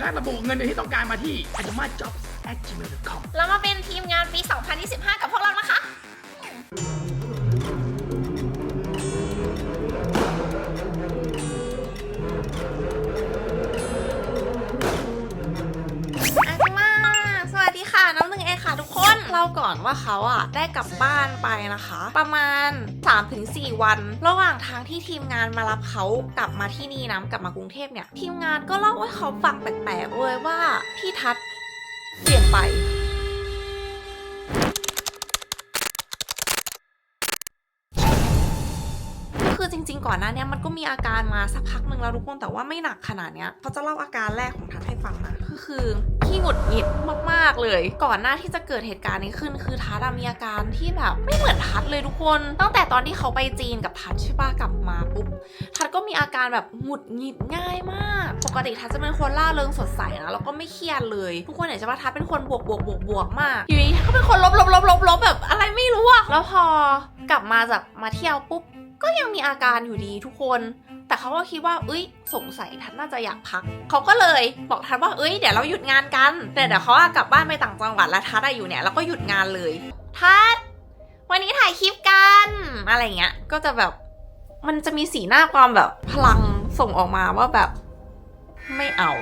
และระบุเงินเดือนที่ต้องการมาที่ a d a m a jobs at gmail.com เรามาเป็นทีมงานปี 2025 ล่าก่อนว่าเขาอะได้กลับบ้านไปนะคะ ประมาณ 3-4 วัน ระหว่างทางที่ทีมงานมารับเขากลับมาที่นี่นะกลับมากรุงเทพเนี่ยทีมงานก็เล่าให้เขาฟังแปลกๆเลยว่าพี่ทัศเปลี่ยนไปคือจริงๆ ก่อนหน้าเนี้ยมันก็มีอาการมาสักพักหนึ่งแล้วทุกคนแต่ว่าไม่หนักขนาดเนี้ยเขาจะเล่าอาการแรกของทัศให้ฟังนะก็คือ ขี้หงุดหงิดมากๆเลย ก่อนหน้าที่จะเกิดเหตุการณ์นี้ขึ้น คือทัศน์อะมีอาการที่แบบไม่เหมือนทัศน์เลยทุกคน ตั้งแต่ตอนที่เขาไปจีนกับทัศน์ใช่ปะกลับมาปุ๊บทัศน์ก็มีอาการแบบหงุดหงิดง่ายมาก ปกติทัศน์จะเป็นคนล่าเริงสดใสนะแล้วก็ไม่เครียดเลยทุกคนเห็นใช่ปะทัศน์เป็นคนบวกบวกบวกบวกมากอยู่ดีทัศน์ก็เป็นคนลบลบลบลบลบแบบอะไรไม่รู้อะแล้วพอกลับมาจากมาเที่ยวปุ๊บก็ยังมีอาการอยู่ดีทุกคน เขาก็คิดว่าเอ้ย สงสัยทัดน่าจะอยากพัก เขาก็เลยบอกทัดว่าเอ้ยเดี๋ยวเราหยุดงานกัน แต่เดี๋ยวเขาอะกลับบ้านไปต่างจังหวัดแล้วทัดอะอยู่เนี่ยแล้วก็หยุดงานเลยทัดวันนี้ถ่ายคลิปกันอะไรเงี้ย ก็จะแบบมันจะมีสีหน้าความแบบพลังส่งออกมาว่าแบบ ไม่เอา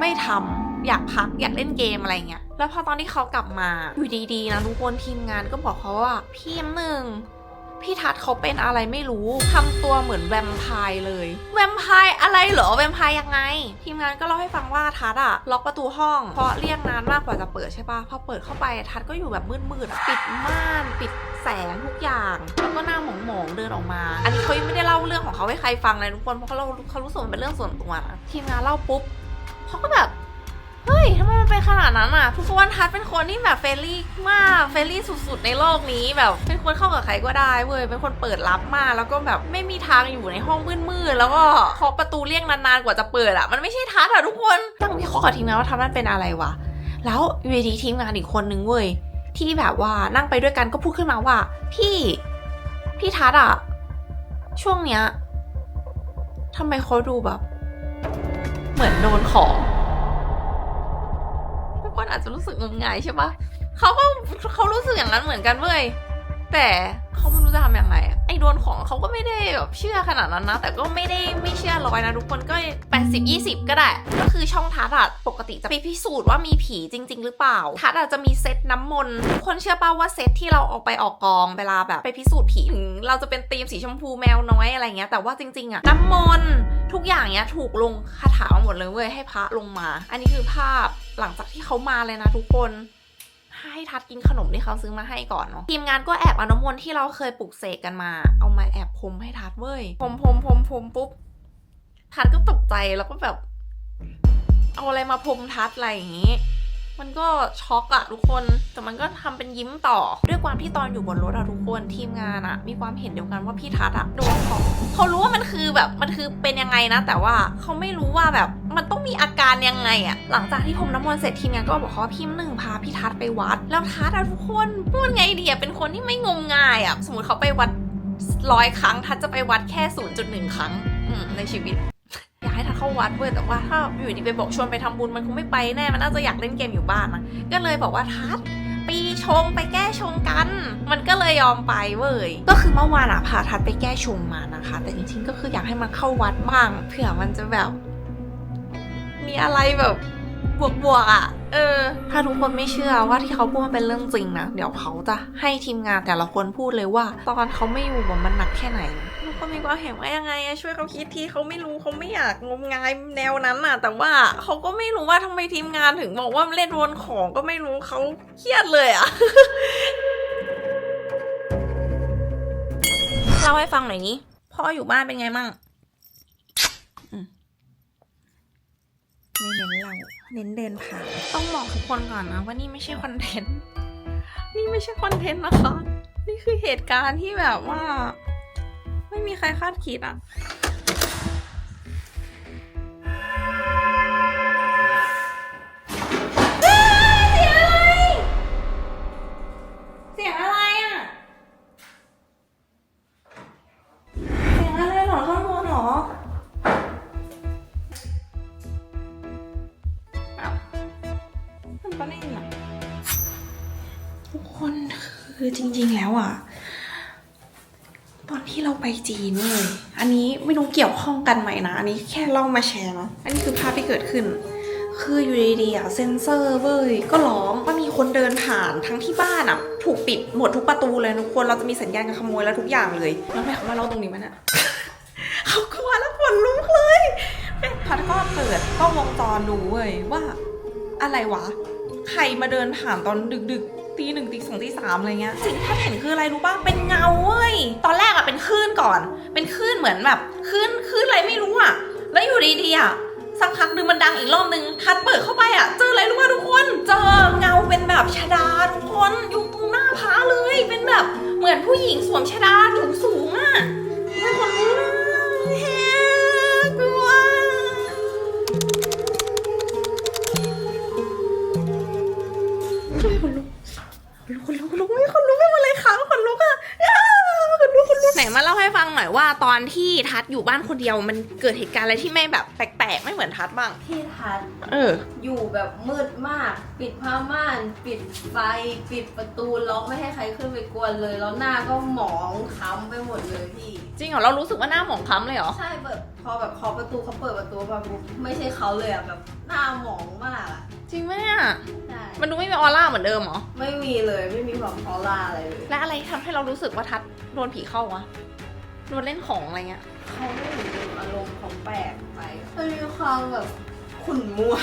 ไม่ทำอยากพักอยากเล่นเกมอะไรเงี้ย แล้วพอตอนที่เขากลับมาอยู่ดีๆนะทุกคนทีมงานก็บอกเขาว่าพี่น้ำหนึ่ง พี่ทัศน์เขาเป็นอะไรไม่รู้ทำตัวเหมือนแวมไพร์เลย แวมไพร์อะไรเหรอ แวมไพร์ยังไง ทีมงานก็เล่าให้ฟังว่าทัศน์อะล็อกประตูห้อง เพราะเรียกนานมากกว่าจะเปิดใช่ปะพอเปิดเข้าไปทัศน์ก็อยู่แบบมืดๆอะปิดม่านปิดแสงทุกอย่าง แล้วก็หน้าหมองๆเดินออกมา อันนี้เขายังไม่ได้เล่าเรื่องของเขาให้ใครฟังเลยทุกคนเพราะเขาเราเขารู้สึกว่ามันเป็นเรื่องส่วนตัวนะทีมงานเล่าปุ๊บเขาก็แบบ เฮ้ยทำไมมันเป็นขนาดนั้นอะทุกคนทัศน์เป็นคนที่แบบเฟรนลี่มากเฟรนลี่สุดๆในโลกนี้แบบ เป็นคนเข้ากับใครก็ได้เว้ยเป็นคนเปิดรับมากแล้วก็แบบไม่มีทางอยู่ในห้องมืดๆแล้วก็เคาะประตูเรียกนานๆกว่าจะเปิดอะ มันไม่ใช่ทัศน์อะทุกคนตั้งพี่ขอกับทีมงานว่าทัศน์มันเป็นอะไรวะแล้วอยู่ดีทีมงานอีกคนนึงเว้ยที่แบบว่านั่งไปด้วยกันก็พูดขึ้นมาว่า พี่พี่ทัศน์อะช่วงเนี้ยทำไมเขาดูแบบ เหมือนโดนของ คนอาจจะรู้สึกงมงายใช่ปะเขาก็เขารู้สึกอย่างนั้นเหมือนกันเว้ย แต่เขาไม่รู้จะทำยังไงไอ้โดนของเขาก็ไม่ได้แบบเชื่อขนาดนั้นนะ แต่ก็ไม่ได้ไม่เชื่อร้อยนะทุกคนก็ 80 20 ก็ได้ ก็คือช่องทัศน์อะปกติจะไปพิสูจน์ว่ามีผีจริง ๆ หรือเปล่า ทัศน์อาจจะมีเซตน้ำมนต์ทุกคนเชื่อป่าว่าเซตที่เราเอาไปออกกองเวลาแบบไปพิสูจน์ผีถึงเราจะเป็นธีมสีชมพูแมวน้อยอะไรเงี้ยแต่ว่าจริงๆอะน้ำมนต์ทุกอย่างเนี้ยถูกลงคาถาหมดเลยเว้ยให้พระลงมา อันนี้คือภาพหลังจากที่เขามาเลยนะทุกคน ให้ทัดกินขนมที่เขาซื้อมาให้ก่อนเนาะทีมงานก็แอบเอาน้ำมนต์ที่เราเคยปลุกเสกกันมา เอามาแอบพรมให้ทัดเว้ยพรมพรมพรมพรมปุ๊บทัดก็ตกใจแล้วก็แบบ เอาอะไรมาพรมทัดอะไรอย่างงี้ มันก็ช็อกอะทุกคน แต่มันก็ทำเป็นยิ้มต่อ ด้วยความที่ตอนอยู่บนรถอะทุกคนทีมงานอะมีความเห็นเดียวกันว่าพี่ทัดอะโดนของเขารู้ว่ามันคือแบบมันคือเป็นยังไงนะ แต่ว่าเขาไม่รู้ว่าแบบมันต้องมีอาการยังไงอะหลังจากที่พรมน้ำมนต์เสร็จทีมงานก็บอกเขาว่าพี่หนึ่งพาพี่ทัดไปวัด แล้วทัดอะทุกคนพูดไงดีอะเป็นคนที่ไม่งมงายอะสมมติเขาไปวัดร้อยครั้งทัดจะไปวัดแค่0.1ครั้งในชีวิต อยากให้ทัดเข้าวัดเว้ยแต่ว่าถ้าอยู่ดีไปบอกชวนไปทำบุญมันคงไม่ไปแน่มันน่าจะอยากเล่นเกมอยู่บ้านนะก็เลยบอกว่าทัดปีชงไปแก้ชงกัน มันก็เลยยอมไปเว้ย ก็คือเมื่อวานอะพาทัดไปแก้ชงมานะคะ แต่จริงๆก็คืออยากให้มันเข้าวัดบ้างเผื่อมันจะแบบ มีอะไรแบบ บวกๆอะ เออ ถ้าทุกคนไม่เชื่อว่าที่เขาพูดมันเป็นเรื่องจริงนะ เดี๋ยวเขาจะให้ทีมงานแต่ละคนพูดเลยว่า ตอนเขาไม่อยู่ว่ามันหนักแค่ไหนทุกคนมีความเห็นว่ายังไงอะช่วยเขาคิดทีเขาไม่รู้เขาไม่อยากงมงายแนวนั้นอะแต่ว่าเขาก็ไม่รู้ว่าทำไมทีมงานถึงบอกว่าเล่นวนของก็ไม่รู้เขาเครียดเลยอะเล่าให้ฟังหน่อยนี้พ่ออยู่บ้านเป็นไงมั่งไม่เน้นเรา เน้นเดินผ่านต้องบอกทุกคนก่อนนะว่านี่ไม่ใช่คอนเทนต์นี่ไม่ใช่คอนเทนต์นะคะ นี่คือเหตุการณ์ที่แบบว่า ไม่มีใครคาดคิดอะเสียงอะไรอะ ไปจีนเลย อันนี้ไม่รู้เกี่ยวข้องกันไหมนะ อันนี้แค่เล่ามาแชร์นะอันนี้คือภาพที่เกิดขึ้น คืออยู่ดีๆอะเซนเซอร์เว้ย ก็ร้องว่ามีคนเดินผ่านทั้งที่บ้านอะ ถูกปิดหมดทุกประตูเลยทุกคน เราจะมีสัญญาณการขโมยแล้วทุกอย่างเลย แล้วแม่เขามาเล่าตรงนี้มันอะเขากลัวแล้วขนลุกเลยพัดก็เปิดกล้องวงจรดูเว้ยว่า อะไรวะ ใครมาเดินผ่านตอนดึกๆ ตีหนึ่งตีสองตีสามอะไรเงี้ยสิ่งที่เห็นคืออะไรรู้ป่ะเป็นเงาเว้ยตอนแรกอะเป็นคลื่นก่อน เป็นคลื่นเหมือนแบบคลื่นคลื่นอะไรไม่รู้อะแล้วอยู่ดีๆอะสักพักหนึ่งมันดังอีกรอบนึงทัดเปิดเข้าไปอะเจออะไรรู้ป่ะทุกคน เจอเงาเป็นแบบชดาทุกคนอยู่ตรงหน้าพระเลยเป็นแบบเหมือนผู้หญิงสวมชดาสูงสูงอะไม่คนรู้เลย ว่าตอนที่ทัดอยู่บ้านคนเดียวมันเกิดเหตุการณ์อะไรที่ไม่แบบแปลกๆ ไม่เหมือนทัดบ้าง ที่ทัดเออ อยู่แบบมืดมาก ปิดผ้าม่าน ปิดไฟ ปิดประตูล็อกไม่ให้ใครขึ้นไปกวนเลย แล้วหน้าก็หมองค้ำไปหมดเลยพี่ จริงเหรอ เรารู้สึกว่าหน้าหมองคล้ำเลยเหรอ ใช่แบบพอแบบเคาะประตูเขาเปิดประตูมาปุ๊บไม่ใช่เขาเลยอะแบบหน้าหมองมากอะจริงไหมอะใช่ มันดูไม่มีออร่าเหมือนเดิมเหรอ ไม่มีเลยไม่มีความพอล่าอะไรเลย และอะไรทำให้เรารู้สึกว่าทัดโดนผีเข้าวะ โดนเล่นของอะไรเงี้ยเขาไม่เหมือนเดิมอารมณ์เขาแปลกไปมันมีความแบบขุ่นมัว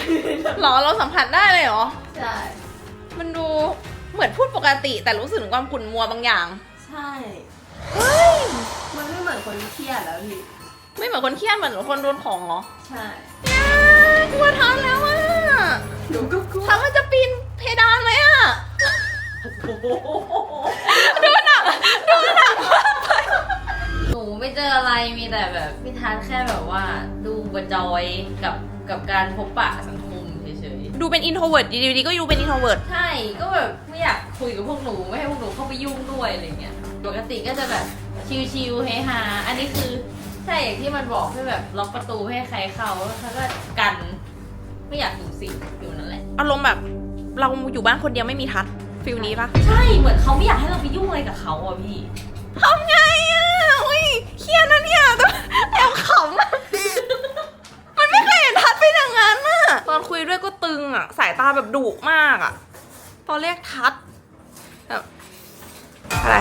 หรอเราสัมผัสได้เลยเหรอ ใช่ มันดูเหมือนพูดปกติ แต่รู้สึกถึงความขุ่นมัวบางอย่าง ใช่มันไม่เหมือนคนเครียดแล้วพี่ ไม่เหมือนคนเครียดเหมือนคนโดนของเหรอ ใช่กลัวทันแล้วอะหนูก็กลัวทันมันจะปีนเพดานไหมอะดูหนักดูหนักหนู ไม่เจออะไรมีแต่แบบพี่ทัศน์แค่แบบว่าดูบจอยกับกับการพบปะสังคมเฉยดูเป็นอินโทรเวิร์ดดีๆก็ดูเป็นอินโทรเวิร์ด ๆใช่ก็แบบไม่อยากคุยกับพวกหนูไม่ให้พวกหนูเข้าไปยุ่งด้วยอะไรเงี้ยปกติก็จะแบบชิลๆเฮฮาอันนี้คือใช่อย่างที่มันบอกให้แบบล็อกประตูไม่ให้ใครเข้าแล้วเขาก็กันไม่อยากสูงสิงอยู่นั่นแหละ อารมณ์แบบเราอยู่บ้านคนเดียวไม่มีทัศน์ฟิลนี้ปะใช่เหมือนเขาไม่อยากให้เราไปยุ่งอะไรกับเขาอะพี่ ทำไงอะอุ้ยเครียดนะเนี่ยแต่แอบขำอะมันไม่เคยเห็นทัศน์เป็นอย่างนั้นอะตอนคุยด้วยก็ตึงอะ สายตาแบบดุมากอะ ตอนเรียกทัศน์แบบอะไร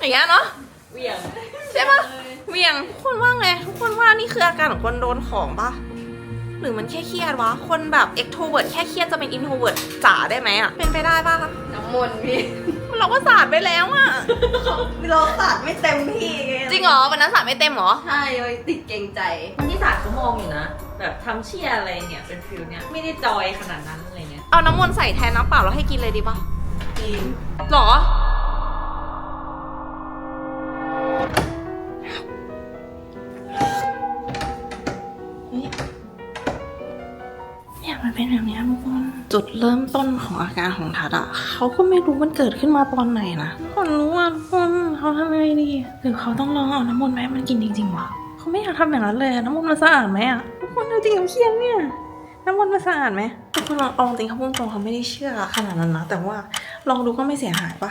อย่างเงี้ยเนาะเวี่ยงใช่ปะเหวียงทุกคนว่าไงทุกคนว่านี่คืออาการของคนโดนของปะหรือมันแค่เครียดวะ คนแบบ extrovert แค่เครียดจะเป็น introvert จ๋าได้ไหมอะเป็นไปได้ปะคะน้ำมนต์พี่ เราก็สาดไปแล้วอะเราตัดไม่เต็มที่ไงจริงเหรอวันนั้นสาดไม่เต็มเหรอ ใช่เลยติดเกรงใจ ที่ศาสตร์เขามองอยู่นะ แบบทำเชียร์อะไรเนี่ยเป็นฟิลเนี่ยไม่ได้จอยขนาดนั้นอะไรเงี้ยเอาน้ำมนต์ใส่แทนน้ำเปล่าแล้วให้กินเลยดีปะจริง หรอ จุดเริ่มต้นของอาการของทัดอะเขาก็ไม่รู้มันเกิดขึ้นมาตอนไหนนะคนรู้ว่าคนเขาทำยังไงดีหรือเขาต้องลองเอาน้ำมนต์ไห้มันกินจริงๆวะเขาไม่อยากทำอย่างนั้นเลยน้ำมนต์มันสะอาดไหมอะทุกคนเอาจริงเขาเคียงเนี่ยน้ำมันมันสะอาดไหมทุกคนลองเอาจริงเขาพูดตรงเขาไม่ได้เชื่อขนาดนั้นนะแต่ว่าลองดูก็ไม่เสียหายปะ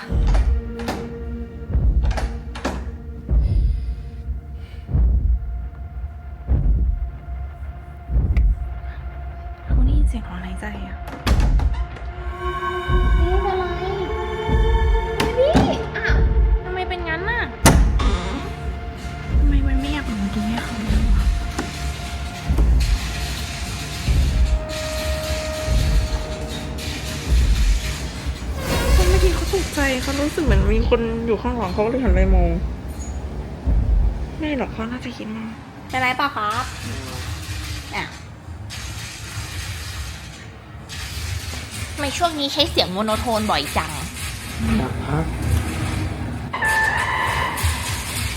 รู้สึกเหมือนมีคนอยู่ข้างหลังเขาเลยหันไปมองไม่หรอกเขาน่าจะคิดมากเป็นไรป่ะครับอะทำไมช่วงนี้ใช้เสียงโมโนโทนบ่อยจัง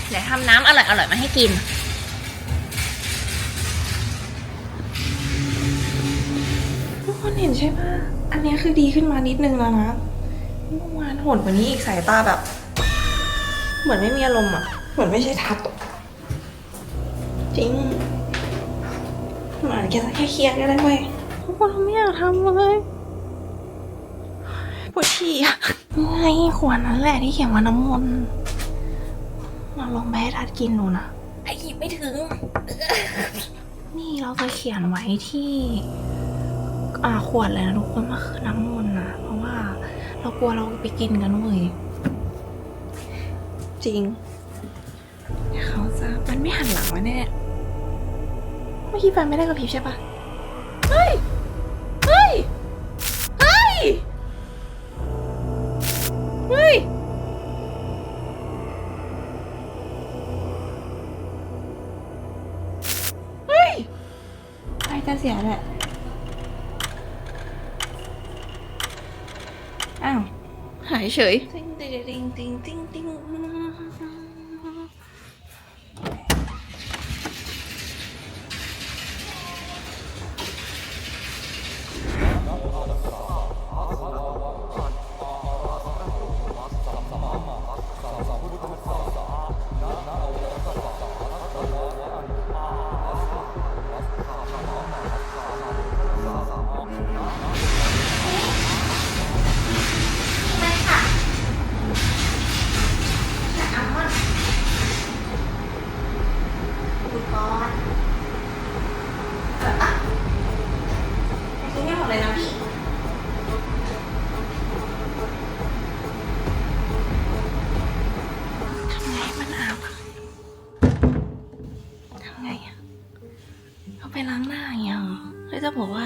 เดี๋ยวทำน้ำอร่อยๆมาให้กิน ทุกคนเห็นใช่ปะอันเนี้ยคือดีขึ้นมานิดนึงแล้วนะเมื่อวานโหดกว่านี้อีกสายตาแบบ เหมือนไม่มีอารมณ์อะ เหมือนไม่ใช่ทัดอะจริงเหมือนแกจะแค่เครียดก็ได้เว้ยทุกคนไม่อยากทำเลยวดฉี่อะไงขวดนั้นแหละที่เขียนว่าน้ำมนต์มาลองไปให้ทัดกินดูนะไอ้หยิบไม่ถึง นี่เราจะเขียนไว้ที่ อ่าขวดเลยนะทุกคนมันคือน้ำมนต์นะ เพราะว่าเรากลัวเราไปกินกันเว้ยจริงเดี๋ยวเขาจะมันไม่หันหลังมาแน่เมื่อกี้แฟนไม่ได้กระพริบใช่ปะเฮ้ย เฮ้ย เฮ้ย เฮ้ยเฮ้ยใครจะเสียแหละ อ้าว หาย เฉยๆ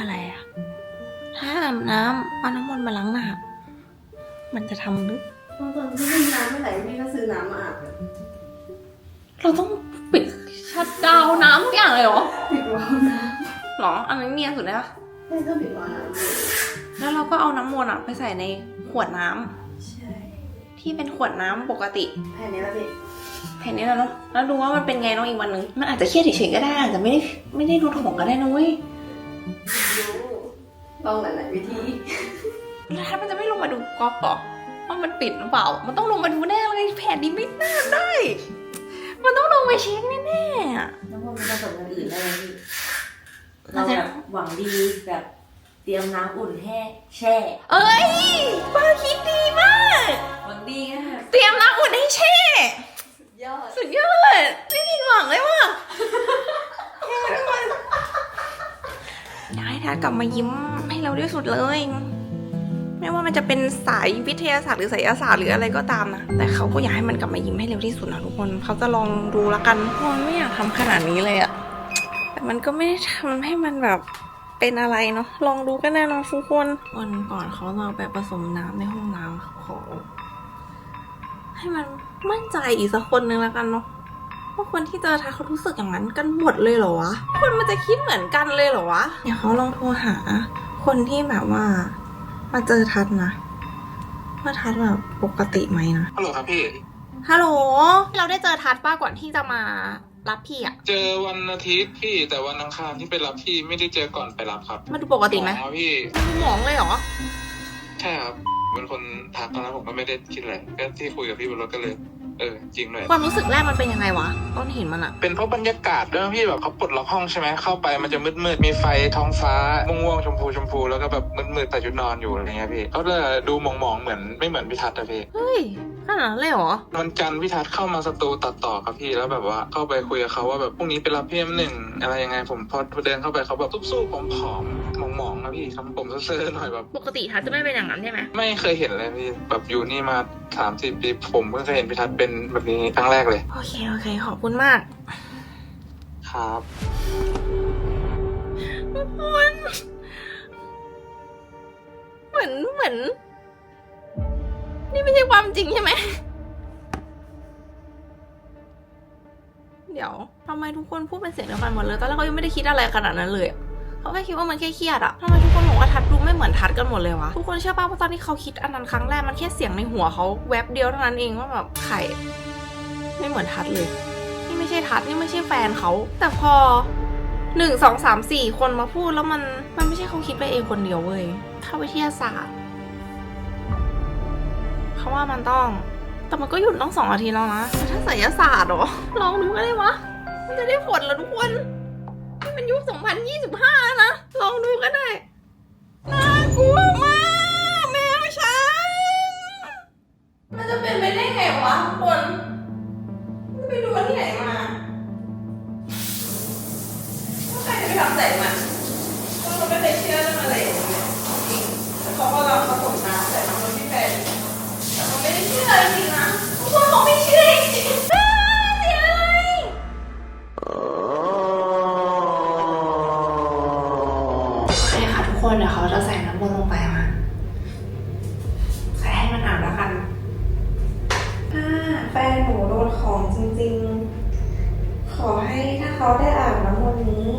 อกว่าอะไรอะถ้าอาบน้ำเอาน้ำมนต์มาล้างหน้า มันจะทำหรือตอนที่ไม่มีน้ำเมื่อไหร่พี่ก็ซื้อน้ำมาอาบเราต้องปิดชัดดาวน์น้ำทุกอย่างเลยเหรอปิดวาล์วน้หรอ อันนั้นเนียนสุดเลยปะำไม่ก็ปิดวาล์วน้ำแล้วเราก็เอาน้ำมนต์อะไปใส่ในขวดน้ำใช่ที่เป็นขวดน้ำปกติแค่นี้แล้วพี่แผ่นนี้แล้วเนาะแล้วดูว่ามันเป็นไงเนาะอีกวันหนึ่งมันอาจจะเครียดเฉยๆก็ได้อาจจะไม่ได้ไม่ได้ดูถูกก็ได้นะเว้ย ลองหลายๆวิธีแล้วถ้ามันจะไม่ลงมาดูก๊อปเหรอว่ามันปิดหรือเปล่า มันต้องลงมาดูแน่เลยแผ่นนี้ไม่น่าได้ มันต้องลงมาเช็คแน่ๆอะแล้วพวกมันผสมกันอื่นได้ไหมพี่เราเราจะแบบหวังดีแบบเตรียมน้ำอุ่นแห้แช่ เอ้ยป้าคิดดีมาก หวังดีก็แบบเตรียมน้ำอุ่นให้แช่ยอด สุดยอด ไม่ผิดหวังเลยว่ะ อยากให้ทัดกลับมายิ้มให้เราที่สุดเลย ไม่ว่ามันจะเป็นสายวิทยาศาสตร์หรือไสยศาสตร์หรืออะไรก็ตามนะแต่เขาก็อยากให้มันกลับมายิ้มให้เร็วที่สุดนะทุกคนเขาจะลองดูละกันเพราะมันไม่อยากทำขนาดนี้เลยอะแต่มันก็ไม่ได้ทำให้มันแบบเป็นอะไรเนาะลองดูกันแน่นอนทุกคนวันก่อนเขาเราไปผสมน้ำในห้องน้ำเขาขอให้มันมั่นใจอีกสักคนนึงแล้วกันเนาะ ว่าคนที่เจอทัดเขารู้สึกอย่างนั้นกันหมดเลยเหรอวะ คนมันจะคิดเหมือนกันเลยเหรอวะ เดี๋ยวเขาลองโทรหา คนที่แบบว่า มาเจอทัดนะว่าทัดแบบปกติไหมนะ ฮัลโหลครับพี่ ฮัลโหล เราได้เจอทัดป้าก่อนที่จะมารับพี่อะเจอวันอาทิตย์พี่แต่วันอังคารที่ไปรับพี่ไม่ได้เจอก่อนไปรับครับมาดูปกติไหมอ๋อพี่มันดูหมองเลยเหรอ ใช่ครับเป็นคนทักตอนนั้นผมก็ไม่ได้คิดอะไรก็ที่คุยกับพี่บนรถก็เลย เออจริงเลยความรู้สึกแรกมันเป็นยังไงวะต้นเห็นมันอะเป็นเพราะบรรยากาศด้วยมั้งพี่แบบเขาปลดล็อกห้องใช่ไหมเข้าไปมันจะมืดๆมีไฟท้องฟ้าม่วงๆชมพูชมพูแล้วก็แบบมืดๆแต่ชุดนอนอยู่อะไรเงี้ยพี่เขาจะดูหมองๆเหมือนไม่เหมือนพิทัศน์อะพี่เฮ้ยขนาดนั้นเลยเหรอวันจันทร์พิทัศน์เข้ามาสตูตัดต่อครับพี่แล้วแบบว่าเข้าไปคุยกับเขาว่าแบบพรุ่งนี้ไปรับพี่เอ็มหนึ่งอะไรยังไงผมพอเดินเข้าไปเขาแบบสู้ๆผอมๆหมองๆนะ พี่ทำผมเซ่อๆหน่อยแบบ ปกติทัดจะไม่เป็นอย่างนั้นใช่ไหมไม่เคยเห็นเลยพี่แบบอยู่นี่มาสามสิบปีผมเพิ่งเคยเห็นพิทัศน์เป็นแบบนี้ครั้งแรกเลย โอเค โอเค ขอบคุณมาก ครับ มันเหมือนเหมือน นี่ไม่ใช่ความจริงใช่ไหม เดี๋ยวทำไมทุกคนพูดเป็นเสียงเดียวกันหมดเลย ตอนแรกเขายังไม่ได้คิดอะไรขนาดนั้นเลยอะ เขาแค่คิดว่ามันแค่เครียดอะทำไมทุกคนบอกว่าทัดดูไม่เหมือนทัดกันหมดเลยวะ ทุกคนเชื่อป่ะว่าตอนที่เขาคิดอันนั้นครั้งแรกมันแค่เสียงในหัวเขาแวบเดียวเท่านั้นเองว่าแบบไข่ไม่เหมือนทัดเลย นี่ไม่ใช่ทัดนี่ไม่ใช่แฟนเขา แต่พอหนึ่งสองสามสี่คนมาพูดแล้วมันมันไม่ใช่เขาคิดไปเองคนเดียวเว้ย ถ้าวิทยาศาสตร์เขาว่ามันต้อง แต่มันก็หยุดต้องสองอาทิตย์แล้วนะแต่ถ้าไสยศาสตร์เหรอลองดูก็ได้วะมันจะได้ผลเหรอทุกคนนี่มันยุคสองพันยี่สิบห้า ก็ได้ แฟนหนูโดนของจริงๆ ขอให้ถ้าเขาได้อ่านน้ำมนต์นี้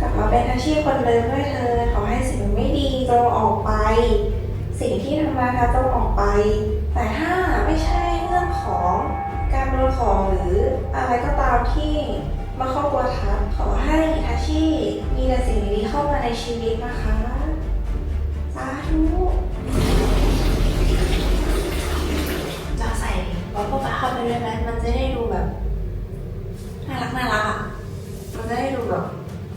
กลับมาเป็นอาชีพคนเดิมด้วยเธอ ขอให้สิ่งไม่ดีจงออกไป สิ่งที่ทำมาคะจงออกไป แต่ถ้าไม่ใช่เรื่องของการโดนของหรืออะไรก็ตามที่มาเข้าตัวทัศน์ขอให้อาชีพมีแต่สิ่งดีๆเข้ามาในชีวิตนะคะ สาธุจะ ใส่บอลพวกเข้าไปด้วยไหมมันจะได้ดูแบบน่ารักน่ารักอะมันจะได้ดูแบบ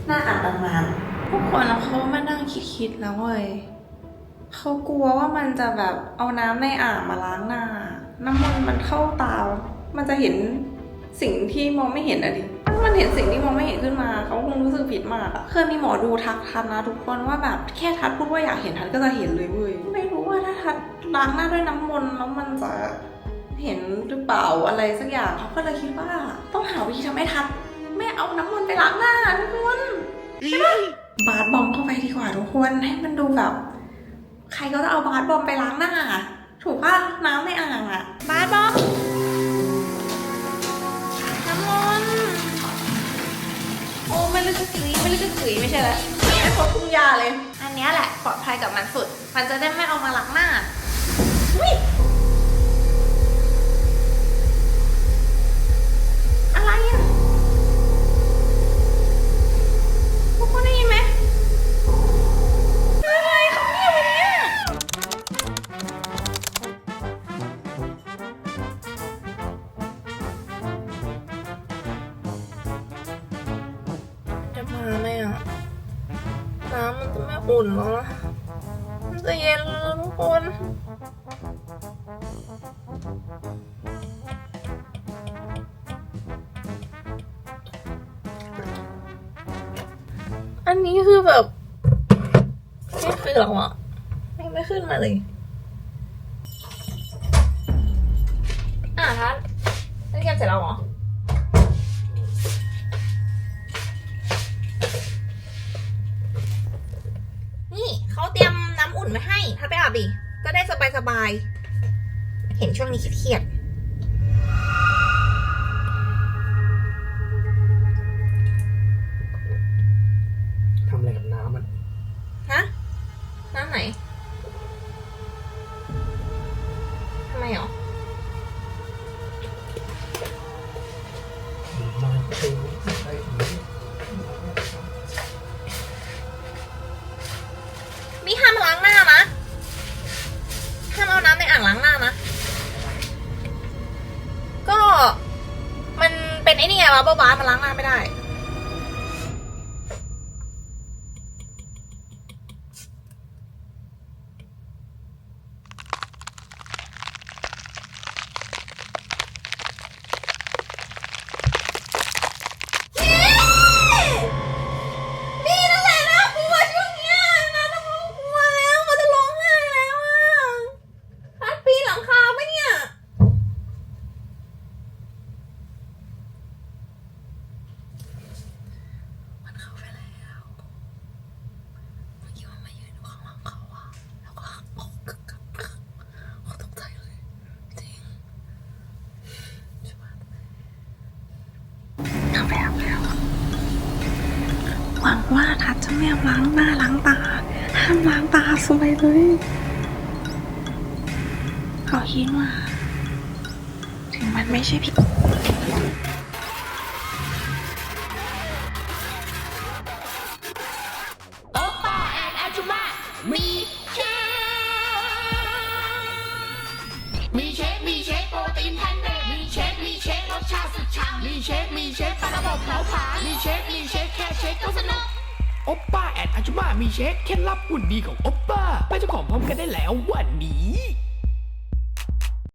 น่าอ่านนานๆทุกคนเขามานั่งคิดๆแล้วเว้ยเขากลัวว่ามันจะแบบเอาน้ำในอ่างมาล้างหน้า น้ำมันมันเข้าตา มันจะเห็นสิ่งที่มองไม่เห็นอะดิถ้ามันเห็นสิ่งที่มองไม่เห็นขึ้นมา เขาคงรู้สึกผิดมากอะเคยมีหมอดูทักทัดนะทุกคนว่าแบบแค่ทัดพูดว่าอยากเห็นทัดก็จะเห็นเลยเว้ย ไม่รู้ว่าถ้าทัดล้างหน้าด้วยน้ำมนต์แล้วมันจะ เห็นหรือเปล่าอะไรสักอย่างเขาก็เลยคิดว่า ต้องหาวิธีทำให้ทัดไม่เอาน้ำมนต์ไปล้างหน้าทุกคนใช่ปะบาสบอมเข้าไปดีกว่าทุกคนให้มันดูแบบ ใครก็จะเอาบาสบอมไปล้างหน้า ถูกป่ะน้ำในอ่างอะบาสบอมน้ำมนต์โอ้ไม่ลึกกระกึ๋ยไม่ลึกกระกึ๋ยไม่ใช่แล้วไม่พบปุ้งยาเลย อันเนี้ยแหละปลอดภัยกับมันสุด มันจะได้ไม่เอามาล้างหน้า จะเย็นแล้วทุกคนอันนี้คือแบบ ไม่ขึ้นหรอกอะไม่ไม่ขึ้นมาเลย ว่าทัดจะไม่เอาล้างหน้าล้างตา ห้ามล้างตาสวยเลยเขาคิดว่า ถึงมันไม่ใช่ผิด หุ่นดีของโอปป้าไปเจ้าของพร้อมกันได้แล้ววันนี้